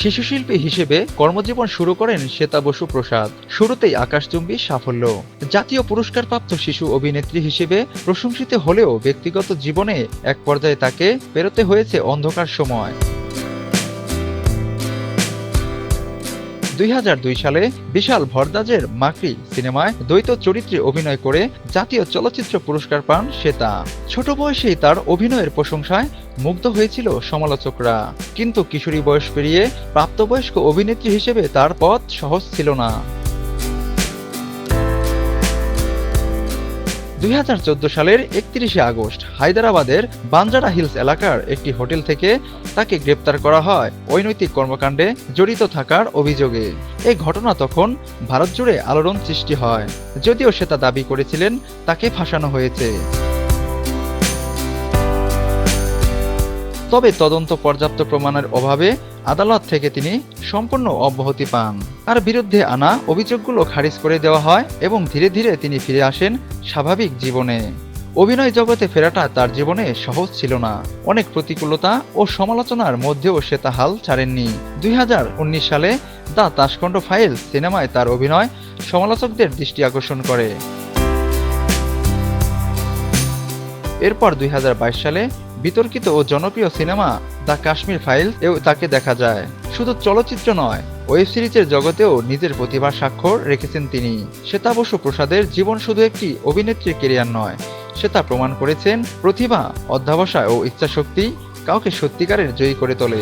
শিশুশিল্পী হিসেবে কর্মজীবন শুরু করেন শ্বেতা বসু প্রসাদ। শুরুতেই আকাশচুম্বী সাফল্য। জাতীয় পুরস্কারপ্রাপ্ত শিশু অভিনেত্রী হিসেবে প্রশংসিত হলেও ব্যক্তিগত জীবনে এক পর্যায়ে তাকে পেরোতে হয়েছে অন্ধকার সময়। দুই হাজার দুই সালে বিশাল ভরদাজের মাকড়ি সিনেমায় দ্বৈত চরিত্রে অভিনয় করে জাতীয় চলচ্চিত্র পুরস্কার পান শ্বেতা। ছোট বয়সেই তার অভিনয়ের প্রশংসায় মুগ্ধ হয়েছিল সমালোচকরা। কিন্তু কিশোরী বয়স পেরিয়ে প্রাপ্তবয়স্ক অভিনেত্রী হিসেবে তার পথ সহজ ছিল না। দুই হাজার চোদ্দ সালের একত্রিশে আগস্ট হায়দ্রাবাদের বাঞ্জারা হিলস এলাকার একটি হোটেল থেকে তাকে গ্রেপ্তার করা হয় অনৈতিক কর্মকাণ্ডে জড়িত থাকার অভিযোগে। এই ঘটনা তখন ভারত জুড়ে আলোড়ন সৃষ্টি হয়, যদিও সে তা দাবি করেছিলেন, তাকে ফাঁসানো হয়েছে। তবে তদন্ত পর্যাপ্ত প্রমাণের অভাবে আদালত থেকে তিনি সম্পূর্ণ অব্যাহতি পান। তার বিরুদ্ধে আনা অভিযোগগুলো খারিজ করে দেওয়া হয় এবং ধীরে ধীরে তিনি ফিরে আসেন স্বাভাবিক জীবনে। অভিনয় জগতে ফেরাটা তার জীবনে সহজ ছিল না। অনেক প্রতিকূলতা ও সমালোচনার মধ্যেও সে তা হাল ছাড়েননি। দুই হাজার উনিশ সালে দ্য তাসকণ্ড ফাইল সিনেমায় তার অভিনয় সমালোচকদের দৃষ্টি আকর্ষণ করে। এরপর দুই হাজার বাইশ সালে বিতর্কিত ও জনপ্রিয় সিনেমা দ্য কাশ্মীর ফাইল এও তাকে দেখা যায়। শুধু চলচ্চিত্র নয়, ওয়েব সিরিজের জগতেও নিজের প্রতিভার স্বাক্ষর রেখেছেন তিনি। শ্বেতা বসু প্রসাদের জীবন শুধু একটি অভিনেত্রীর কেরিয়ার নয় সে তা প্রমাণ করেছেন প্রতিভা, অধ্যাবসায় ও ইচ্ছাশক্তি কাউকে সত্যিকারের জয়ী করে তোলে।